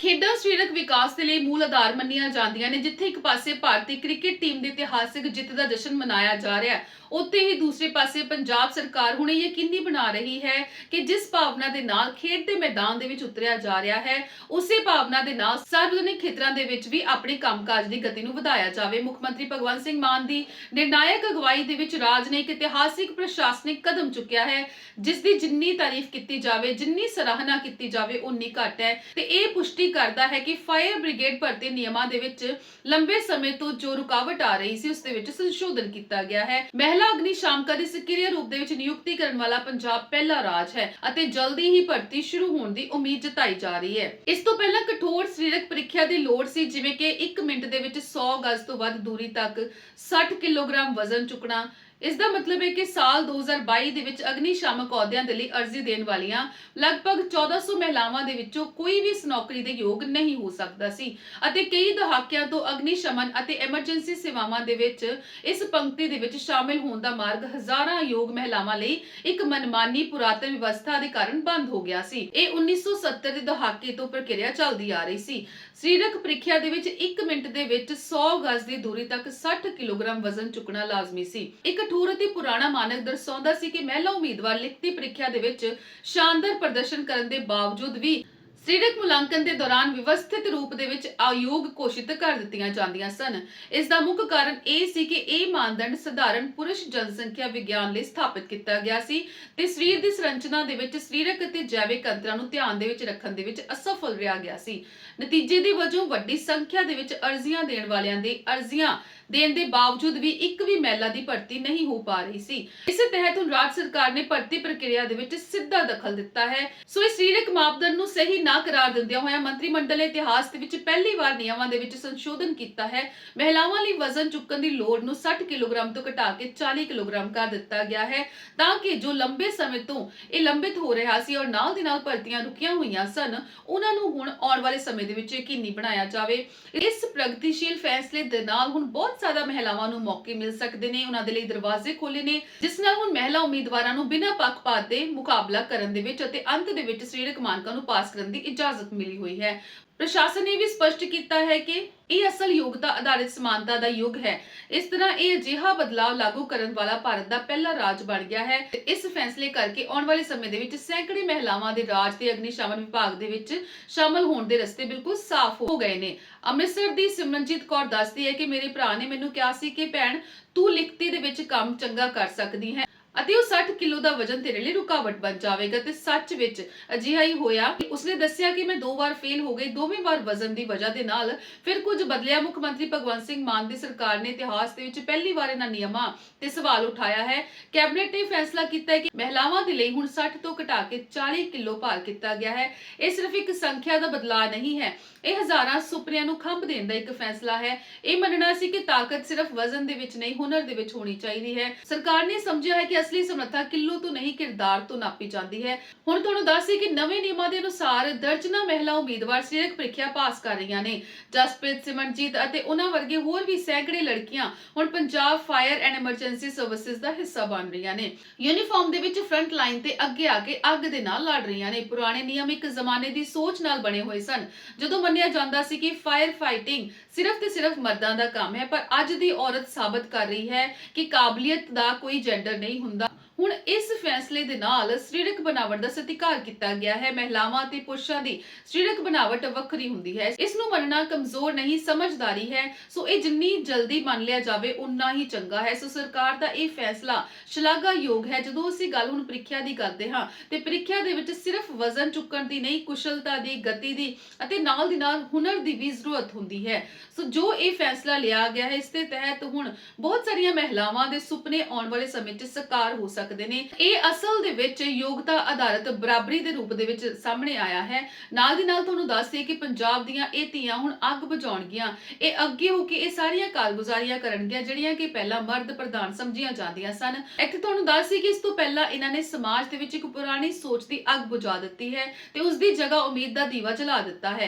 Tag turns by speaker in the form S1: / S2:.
S1: ਖੇਡਾਂ ਸਰੀਰਕ ਵਿਕਾਸ ਦੇ ਲਈ ਮੂਲ ਆਧਾਰ ਮੰਨੀਆਂ ਜਾਂਦੀਆਂ ਨੇ, ਜਿੱਥੇ ਇੱਕ ਪਾਸੇ ਭਾਰਤੀ ਕ੍ਰਿਕਟ ਟੀਮ ਦੀ ਇਤਿਹਾਸਿਕ ਜਿੱਤ ਦਾ ਜਸ਼ਨ ਮਨਾਇਆ ਜਾ ਰਿਹਾ ਹੈ, ਉੱਥੇ ਹੀ ਦੂਸਰੇ ਪਾਸੇ ਪੰਜਾਬ ਸਰਕਾਰ ਹੁਣ ਇਹ ਯਕੀਨੀ ਬਣਾ ਰਹੀ ਹੈ ਕਿ ਜਿਸ ਭਾਵਨਾ ਦੇ ਨਾਲ ਖੇਡ ਦੇ ਮੈਦਾਨ ਦੇ ਵਿੱਚ ਉਤਰਿਆ ਜਾ ਰਿਹਾ ਹੈ, ਉਸੇ ਭਾਵਨਾ ਦੇ ਨਾਲ ਸਾਰਵਜਨਿਕ ਖੇਤਰਾਂ ਦੇ ਵਿੱਚ ਵੀ ਆਪਣੇ ਕੰਮਕਾਜ ਦੀ ਗਤੀ ਨੂੰ ਵਧਾਇਆ ਜਾਵੇ। ਮੁੱਖ ਮੰਤਰੀ ਭਗਵੰਤ ਸਿੰਘ ਮਾਨ ਦੀ ਨਿਰਣਾਇਕ ਅਗਵਾਈ ਦੇ ਵਿੱਚ ਰਾਜ ਨੇ ਇੱਕ ਇਤਿਹਾਸਿਕ ਪ੍ਰਸ਼ਾਸਨਿਕ ਕਦਮ ਚੁੱਕਿਆ ਹੈ, ਜਿਸ ਦੀ ਜਿੰਨੀ ਤਾਰੀਫ ਕੀਤੀ ਜਾਵੇ, ਜਿੰਨੀ ਸਰਾਹਨਾ ਕੀਤੀ ਜਾਵੇ ਉਨੀ ਘੱਟ ਹੈ ਤੇ ਇਹ ਪੁਸ਼ਟੀ ਕਰਦਾ ਹੈ ਕਿ ਫਾਇਰ ਬ੍ਰਿਗੇਡ ਭਰਤੀ ਨਿਯਮਾਂ ਦੇ ਵਿੱਚ ਲੰਬੇ ਸਮੇਂ ਤੋਂ ਜੋ ਰੁਕਾਵਟ ਆ ਰਹੀ ਸੀ, ਉਸ ਦੇ ਵਿੱਚ ਸੰਸ਼ੋਧਨ ਕੀਤਾ ਗਿਆ ਹੈ। ਮਹਿਲਾ ਅਗਨੀ ਸ਼ਾਮਕਾ ਦੀ ਸਕਿਰਿਆ ਰੂਪ ਦੇ ਵਿੱਚ ਨਿਯੁਕਤੀ ਕਰਨ ਵਾਲਾ ਪੰਜਾਬ ਪਹਿਲਾ ਰਾਜ ਹੈ ਅਤੇ ਜਲਦੀ ਹੀ ਭਰਤੀ ਸ਼ੁਰੂ ਹੋਣ ਦੀ ਉਮੀਦ ਜਤਾਈ ਜਾ ਰਹੀ ਹੈ। ਇਸ ਤੋਂ ਪਹਿਲਾਂ ਕਠੋਰ ਸਰੀਰਕ ਪ੍ਰੀਖਿਆ ਦੀ ਲੋੜ ਸੀ, ਜਿਵੇਂ ਕਿ 1 ਮਿੰਟ ਦੇ ਵਿੱਚ 100 ਗਜ਼ ਤੋਂ ਵੱਧ ਦੂਰੀ ਤੱਕ 60 ਕਿਲੋਗ੍ਰਾਮ ਵਜ਼ਨ ਚੁੱਕਣਾ ਇਸ ਦਾ ਮਤਲਬ ਹੈ ਕਿ ਸਾਲ 2022 ਦੇ ਵਿੱਚ ਅਗਨੀ ਸ਼ਾਮਕ ਅਹੁਦਿਆਂ ਦੇ ਲਈ ਅਰਜ਼ੀ ਦੇਣ ਵਾਲੀਆਂ ਲਗਭਗ 1400 ਮਹਿਲਾਵਾਂ ਦੇ ਵਿੱਚੋਂ ਕੋਈ ਵੀ ਇਸ ਨੌਕਰੀ ਦੇ ਯੋਗ ਨਹੀਂ ਹੋ ਸਕਦਾ ਸੀ। ਅਤੇ ਕਈ ਦਹਾਕਿਆਂ ਤੋਂ ਅਗਨੀ ਸ਼ਮਨ ਅਤੇ ਐਮਰਜੈਂਸੀ ਸੇਵਾਵਾਂ ਦੇ ਵਿੱਚ ਇਸ ਪੰਕਤੀ ਦੇ ਵਿੱਚ ਸ਼ਾਮਿਲ ਹੋਣ ਦਾ ਮਾਰਗ ਹਜ਼ਾਰਾਂ ਯੋਗ ਮਹਿਲਾਵਾਂ ਲਈ ਇੱਕ ਮਨਮਾਨੀ ਪੁਰਾਤਨ ਵਿਵਸਥਾ ਦੇ ਕਾਰਨ ਬੰਦ ਹੋ ਗਿਆ ਸੀ। ਇਹ 1970 ਦੇ ਦਹਾਕੇ ਤੋਂ ਪ੍ਰਕਿਰਿਆ ਚੱਲਦੀ ਆ ਰਹੀ ਸੀ। ਸਰੀਰਕ ਪ੍ਰੀਖਿਆ ਦੇ ਵਿੱਚ 1 ਮਿੰਟ ਦੇ ਵਿੱਚ 100 ਗਜ਼ ਦੀ ਦੂਰੀ ਤੱਕ 60 ਕਿਲੋਗ੍ਰਾਮ ਵਜ਼ਨ ਚੁੱਕਣਾ ਲਾਜ਼ਮੀ ਸੀ। ਇੱਕ ਕਠੋਰ ਪੁਰਾਣਾ ਮਾਨਕ ਦਰਸਾਉਂਦਾ ਸੀ ਕਿ ਮਹਿਲਾ ਉਮੀਦਵਾਰ ਲਿਖਤੀ ਪ੍ਰੀਖਿਆ ਦੇ ਵਿੱਚ ਸ਼ਾਨਦਾਰ ਪ੍ਰਦਰਸ਼ਨ ਕਰਨ ਦੇ ਬਾਵਜੂਦ ਵੀ ਸਰੀਰਕ ਮੁਲਾਂਕਣ ਦੇ ਦੌਰਾਨ ਵਿਵਸਥਿਤ ਰੂਪ ਦੇ ਵਿੱਚ ਅਯੋਗ ਘੋਸ਼ਿਤ ਕਰ ਦਿੱਤੀਆਂ ਜਾਂਦੀਆਂ ਸਨ। ਇਸ ਦਾ ਮੁੱਖ ਕਾਰਨ ਇਹ ਸੀ ਕਿ ਇਹ ਮਾਨਦੰਡ ਸਧਾਰਨ ਪੁਰਸ਼ ਜਨਸੰਖਿਆ ਵਿਗਿਆਨ ਲਈ ਸਥਾਪਿਤ ਕੀਤਾ ਗਿਆ ਸੀ ਤੇ ਸਰੀਰ ਦੀ ਸੰਰਚਨਾ ਦੇ ਵਿੱਚ ਸਰੀਰਕ ਅਤੇ ਜੈਵਿਕ ਅੰਤਰਾਂ ਨੂੰ ਧਿਆਨ ਦੇ ਵਿੱਚ ਰੱਖਣ ਦੇ ਵਿੱਚ ਅਸਫਲ ਰਿਹਾ ਗਿਆ ਸੀ। ਨਤੀਜੇ ਦੇ ਵਜੋਂ ਵੱਡੀ ਸੰਖਿਆ ਦੇ ਵਿੱਚ ਅਰਜ਼ੀਆਂ ਦੇਣ ਵਾਲਿਆਂ ਦੇ ਅਰਜ਼ੀਆਂ ਦੇਣ ਦੇ ਬਾਵਜੂਦ ਵੀ ਇੱਕ ਵੀ ਮਹਿਲਾ ਦੀ ਭਰਤੀ ਨਹੀਂ ਹੋ ਪਾ ਰਹੀ ਸੀ। ਇਸੇ ਤਹਿਤ ਹੁਣ ਰਾਜ ਸਰਕਾਰ ਨੇ ਭਰਤੀ ਪ੍ਰਕਿਰਿਆ ਦੇ ਵਿੱਚ ਸਿੱਧਾ ਦਖਲ ਦਿੱਤਾ ਹੈ। ਸੋ ਇਹ ਸਰੀਰਕ ਮਾਪਦੰਡ ਨੂੰ ਸਹੀ ਨਾ ਕਰਾਰ ਦਿੰਦਿਆਂ ਹੋਇਆ ਮੰਤਰੀ ਮੰਡਲ ਨੇ ਇਤਿਹਾਸ ਦੇ ਵਿੱਚ ਪਹਿਲੀ ਵਾਰ ਨਿਯਮਾਂ ਦੇ ਵਿੱਚ ਸੰਸ਼ੋਧਨ ਕੀਤਾ ਹੈ। ਮਹਿਲਾਵਾਂ ਲਈ ਵਜ਼ਨ ਚੁੱਕਣ ਦੀ ਲੋੜ ਨੂੰ 60 ਕਿਲੋਗ੍ਰਾਮ ਤੋਂ ਘਟਾ ਕੇ 40 ਕਿਲੋਗ੍ਰਾਮ ਕਰ ਦਿੱਤਾ ਗਿਆ ਹੈ ਤਾਂ ਕਿ ਜੋ ਲੰਬੇ ਸਮੇਂ ਤੋਂ ਇਹ ਲੰਬਿਤ ਹੋ ਰਿਹਾ ਸੀ ਔਰ ਨਾਲ ਦੀ ਨਾਲ ਭਰਤੀਆਂ ਰੁਕੀਆਂ ਹੋਈਆਂ ਸਨ, ਉਹਨਾਂ ਨੂੰ ਹੁਣ ਆਉਣ ਵਾਲੇ ਸਮੇਂ ਦੇ ਵਿੱਚ ਯਕੀਨੀ ਬਣਾਇਆ ਜਾਵੇ। ਇਸ ਪ੍ਰਗਤੀਸ਼ੀਲ ਫੈਸਲੇ ਦੇ ਨਾਲ ਹੁਣ ਬਹੁਤ ਜ਼ਿਆਦਾ ਮਹਿਲਾਵਾਂ ਨੂੰ ਮੌਕੇ ਮਿਲ ਸਕਦੇ ਨੇ, ਉਹਨਾਂ ਦੇ ਲਈ ਦਰਵਾਜ਼ੇ ਖੋਲੇ ਨੇ, ਜਿਸ ਨਾਲ ਹੁਣ ਮਹਿਲਾ ਉਮੀਦਵਾਰਾਂ ਨੂੰ ਬਿਨਾਂ ਪੱਖਪਾਤ ਦੇ ਮੁਕਾਬਲਾ ਕਰਨ ਦੇ ਵਿੱਚ ਅਤੇ ਅੰਤ ਦੇ ਵਿੱਚ ਸਰੀਰਕ ਮਾਨਕਾਂ ਨੂੰ ਪਾਸ ਕਰਨ ਦੀ ਇਜਾਜ਼ਤ ਮਿਲੀ ਹੋਈ ਹੈ। ਪ੍ਰਸ਼ਾਸਨ ਨੇ ਵੀ ਸਪਸ਼ਟ ਕੀਤਾ ਹੈ ਕਿ ਇਹ ਅਸਲ ਯੋਗਤਾ ਆਧਾਰਿਤ ਸਮਾਨਤਾ ਦਾ ਯੁੱਗ ਹੈ। ਇਸ ਤਰ੍ਹਾਂ ਇਹ ਅਜਿਹਾ ਬਦਲਾਅ ਲਾਗੂ ਕਰਨ ਵਾਲਾ ਭਾਰਤ ਦਾ ਪਹਿਲਾ ਰਾਜ ਬਣ ਗਿਆ ਹੈ। ਇਸ ਫੈਸਲੇ ਕਰਕੇ ਆਉਣ ਵਾਲੇ ਸਮੇਂ ਦੇ ਵਿੱਚ ਸੈਂਕੜੇ ਮਹਿਲਾਵਾਂ ਦੇ ਰਾਜ ਤੇ ਅਗਨੀਸ਼ਮਨ ਵਿਭਾਗ ਦੇ ਵਿੱਚ ਸ਼ਾਮਲ ਹੋਣ ਦੇ ਰਸਤੇ ਬਿਲਕੁਲ ਸਾਫ਼ ਹੋ ਗਏ ਨੇ। ਅੰਮ੍ਰਿਤਸਰ ਦੀ ਸਿਮਰਨਜੀਤ ਕੌਰ ਦੱਸਦੀ ਹੈ ਕਿ ਮੇਰੇ ਭਰਾ ਨੇ ਮੈਨੂੰ ਕਿਹਾ ਸੀ ਕਿ, ਭੈਣ, ਤੂੰ ਲਿਖਤੀ ਦੇ ਵਿੱਚ ਕੰਮ ਚੰਗਾ ਕਰ ਸਕਦੀ ਹੈ। ਅਤੇ ਉਹ 60 ਕਿਲੋ ਦਾ ਵਜ਼ਨ ਤੇਰੇ ਲਈ ਰੁਕਾਵਟ ਬਣ ਜਾਵੇਗਾ। ਤੇ ਸੱਚ ਵਿੱਚ ਅਜਿਹਾ ਹੀ ਹੋਇਆ ਉਸਨੇ ਦੱਸਿਆ ਕਿ ਮੈਂ ਦੋ ਵਾਰ ਫੇਲ ਹੋ ਗਈ, ਦੋਵੇਂ ਵਾਰ ਵਜ਼ਨ ਦੀ ਵਜ੍ਹਾ ਦੇ ਨਾਲ ਫਿਰ ਕੁਝ ਬਦਲਿਆ। ਮੁੱਖ ਮੰਤਰੀ ਭਗਵੰਤ ਸਿੰਘ ਮਾਨ ਦੀ ਸਰਕਾਰ ਨੇ ਇਤਿਹਾਸ ਦੇ ਵਿੱਚ ਪਹਿਲੀ ਵਾਰ ਇਹਨਾਂ ਨਿਯਮਾਂ ਤੇ ਸਵਾਲ ਉਠਾਇਆ ਹੈ। ਕੈਬਨਿਟ ਨੇ ਫੈਸਲਾ ਕੀਤਾ ਹੈ ਕਿ ਮਹਿਲਾਵਾਂ ਦੇ ਲਈ ਹੁਣ 60 ਤੋਂ ਘਟਾ ਕੇ 40 ਕਿਲੋ ਭਾਰ ਕੀਤਾ ਗਿਆ ਹੈ। ਇਹ ਸਿਰਫ ਇੱਕ ਸੰਖਿਆ ਦਾ ਬਦਲਾਅ ਨਹੀਂ ਹੈ, ਇਹ ਹਜ਼ਾਰਾਂ ਸੁਪਨਿਆਂ ਨੂੰ ਖੰਭ ਦੇਣ ਦਾ ਇੱਕ ਫੈਸਲਾ ਹੈ। ਇਹ ਮੰਨਣਾ ਸੀ ਕਿ ਤਾਕਤ ਸਿਰਫ ਵਜ਼ਨ ਦੇ ਵਿੱਚ ਨਹੀਂ, ਹੁਨਰ ਦੇ ਵਿੱਚ ਹੋਣੀ ਚਾਹੀਦੀ ਹੈ। ਸਰਕਾਰ ਨੇ ਸਮਝਿਆ ਹੈ ਕਿ ਅਸਲੀ ਸਮਰੱਥਾ ਕਿਲੋ ਤੋਂ ਨਹੀਂ, ਕਿਰਦਾਰ ਤੋਂ ਨਾਪੀ ਜਾਂਦੀ ਹੈ। ਹੁਣ ਤੁਹਾਨੂੰ ਦੱਸੀ ਕਿ ਨਵੇਂ ਨਿਯਮਾਂ ਦੇ ਅਨੁਸਾਰ ਦਰਜਨਾ ਮਹਿਲਾ ਉਮੀਦਵਾਰ ਸਰੀਰਕ ਪ੍ਰੀਖਿਆ ਪਾਸ ਕਰ ਰਹੀਆਂ ਨੇ। ਜਸਪ੍ਰੀਤ, ਸਿਮਰਨਜੀਤ ਅਤੇ ਉਹਨਾਂ ਵਰਗੇ ਹੋਰ ਵੀ ਸੈਂਕੜੇ ਲੜਕੀਆਂ ਹੁਣ Punjab fire and emergency services ਦਾ ਹਿੱਸਾ ਬਣ ਰਹੀਆਂ ਨੇ। ਯੂਨੀਫਾਰਮ ਦੇ ਵਿੱਚ ਫਰੰਟ ਲਾਈਨ ਤੇ ਅੱਗੇ ਆ ਕੇ ਅੱਗ ਦੇ ਨਾਲ ਲੜ ਰਹੀਆਂ ਨੇ। ਪੁਰਾਣੇ ਨਿਯਮ ਇੱਕ ਜ਼ਮਾਨੇ ਦੀ ਸੋਚ ਨਾਲ ਬਣੇ ਹੋਏ ਸਨ। ਜਦੋਂ ਮੰਨਿਆ ਜਾਂਦਾ ਸੀ ਕਿ ਫਾਇਰ ਫਾਈਟਿੰਗ ਸਿਰਫ ਤੇ ਸਿਰਫ ਮਰਦਾਂ ਦਾ ਕੰਮ ਹੈ, ਪਰ ਅੱਜ ਦੀ ਔਰਤ ਸਾਬਤ ਕਰ ਰਹੀ ਹੈ ਕਿ ਕਾਬਲੀਅਤ ਦਾ ਕੋਈ ਜੈਂਡਰ ਨਹੀਂ ਹੁੰਦਾ। ਹੁਣ ਇਸ ਫੈਸਲੇ ਦੇ ਨਾਲ ਸਰੀਰਕ ਬਣਾਵਟ ਦਾ ਸਤਿਕਾਰ ਕੀਤਾ ਗਿਆ ਹੈ। ਮਹਿਲਾਵਾਂ ਅਤੇ ਪੁਰਸ਼ਾਂ ਦੀ ਸਰੀਰਕ ਬਣਾਵਟ ਵੱਖਰੀ ਹੁੰਦੀ ਹੈ। ਇਸ ਨੂੰ ਮੰਨਣਾ ਕਮਜ਼ੋਰ ਨਹੀਂ, ਸਮਝਦਾਰੀ ਹੈ। ਸੋ ਇਹ ਜਿੰਨੀ ਜਲਦੀ ਮੰਨ ਲਿਆ ਜਾਵੇ ਉਨਾ ਹੀ ਚੰਗਾ ਹੈ। ਸੋ ਸਰਕਾਰ ਦਾ ਇਹ ਫੈਸਲਾ ਸ਼ਲਾਘਾਯੋਗ ਹੈ। ਜਦੋਂ ਅਸੀਂ ਗੱਲ ਹੁਣ ਪ੍ਰੀਖਿਆ ਦੀ ਕਰਦੇ ਹਾਂ, ਤੇ ਪ੍ਰੀਖਿਆ ਦੇ ਵਿੱਚ ਸਿਰਫ ਵਜ਼ਨ ਚੁੱਕਣ ਦੀ ਨਹੀਂ, ਕੁਸ਼ਲਤਾ ਦੀ, ਗਤੀ ਦੀ ਅਤੇ ਨਾਲ ਦੀ ਨਾਲ ਹੁਨਰ ਦੀ ਵੀ ਜ਼ਰੂਰਤ ਹੁੰਦੀ ਹੈ। ਸੋ ਜੋ ਇਹ ਫੈਸਲਾ ਲਿਆ ਗਿਆ ਹੈ, ਇਸ ਦੇ ਤਹਿਤ ਹੁਣ ਬਹੁਤ ਸਾਰੀਆਂ ਮਹਿਲਾਵਾਂ ਦੇ ਸੁਪਨੇ ਆਉਣ ਵਾਲੇ ਸਮੇਂ 'ਚ ਸਾਕਾਰ ਹੋ ਸਕਦੇ ਨੇ। ਇਹ ਅਸਲ ਦੇ ਵਿੱਚ ਯੋਗਤਾ ਆਧਾਰਿਤ ਬਰਾਬਰੀ ਦੇ ਰੂਪ ਦੇ ਵਿੱਚ ਸਾਹਮਣੇ ਆਇਆ ਹੈ। ਨਾਲ ਦੀ ਨਾਲ ਤੁਹਾਨੂੰ ਦੱਸ ਦਈਏ ਕਿ ਪੰਜਾਬ ਦੀਆਂ ਇਹ ਧੀਆਂ ਹੁਣ ਅੱਗ ਬੁਝਾਉਣਗੀਆਂ ਇਹ ਅੱਗੇ ਹੋ ਕੇ ਇਹ ਸਾਰੀਆਂ ਕਾਰਗੁਜ਼ਾਰੀਆਂ ਕਰਨਗੀਆਂ, ਜਿਹੜੀਆਂ ਕਿ ਪਹਿਲਾਂ ਮਰਦ ਪ੍ਰਧਾਨ ਸਮਝੀਆਂ ਜਾਂਦੀਆਂ ਸਨ। ਇੱਥੇ ਤੁਹਾਨੂੰ ਦੱਸ ਦਈਏ ਕਿ ਇਸ ਤੋਂ ਪਹਿਲਾਂ ਇਹਨਾਂ ਨੇ ਸਮਾਜ ਦੇ ਵਿੱਚ ਇੱਕ ਪੁਰਾਣੀ ਸੋਚ ਦੀ ਅੱਗ ਬੁਝਾ ਦਿੱਤੀ ਹੈ ਤੇ ਉਸ ਦੀ ਜਗ੍ਹਾ ਉਮੀਦ ਦਾ ਦੀਵਾ ਜਲਾ ਦਿੱਤਾ ਹੈ।